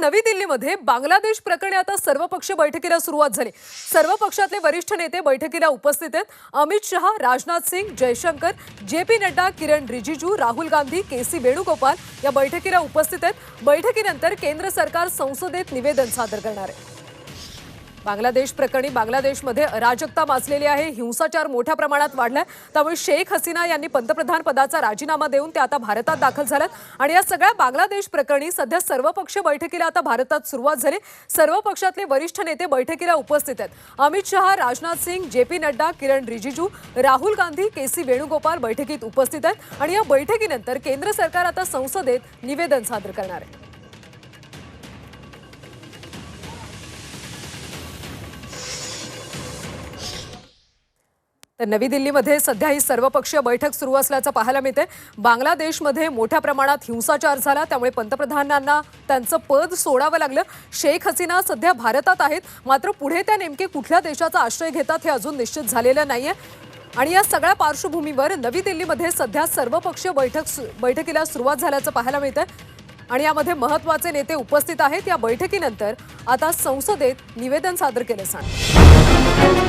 नवी दिल्लीमध्ये बांगलादेश प्रकरणी आता सर्वपक्षीय बैठकीला सुरुवात झाली. सर्व पक्षातले वरिष्ठ नेते बैठकीला उपस्थित आहेत. Amit Shah Rajnath Singh Jaishankar J P Nadda Kiran Rijiju Rahul Gandhi K C Venugopal या बैठकीला उपस्थित आहेत. बैठकीनंतर केंद्र सरकार संसदेत निवेदन सादर करणार आहे. बांगलादेश प्रकरणी बांगलादेशमध्ये अराजकता माजलेली आहे. हिंसाचार मोठ्या प्रमाणात वाढलाय. त्यामुळे शेख हसीना यांनी पंतप्रधान पदाचा राजीनामा देऊन ते आता भारतात दाखल झाल्यात. आणि या सगळ्या बांगलादेश प्रकरणी सध्या सर्वपक्षीय बैठकीला आता भारतात सुरुवात झाली. सर्व पक्षातले वरिष्ठ नेते बैठकीला उपस्थित आहेत. Amit Shah Rajnath Singh J P Nadda Kiran Rijiju Rahul Gandhi K C Venugopal बैठकीत उपस्थित आहेत. आणि या बैठकीनंतर केंद्र सरकार आता संसदेत निवेदन सादर करणार आहे. तर नवी दिल्लीमध्ये सध्या ही सर्वपक्षीय बैठक सुरू असल्याचं पाहायला मिळते बांगलादेशमध्ये मोठ्या प्रमाणात हिंसाचार झाला त्यामुळे पंतप्रधानांना त्यांचं पद सोडावं लागलं. शेख हसीना सध्या भारतात आहेत मात्र पुढे त्या नेमके कुठल्या देशाचा आश्रय घेतात हे अजून निश्चित झालेलं नाहीये. आणि या सगळ्या पार्श्वभूमीवर नवी दिल्लीमध्ये सध्या सर्वपक्षीय बैठक बैठकीला सुरुवात झाल्याचं पाहायला मिळतंय. आणि यामध्ये महत्त्वाचे नेते उपस्थित आहेत. या बैठकीनंतर आता संसदेत निवेदन सादर केलं जाणार.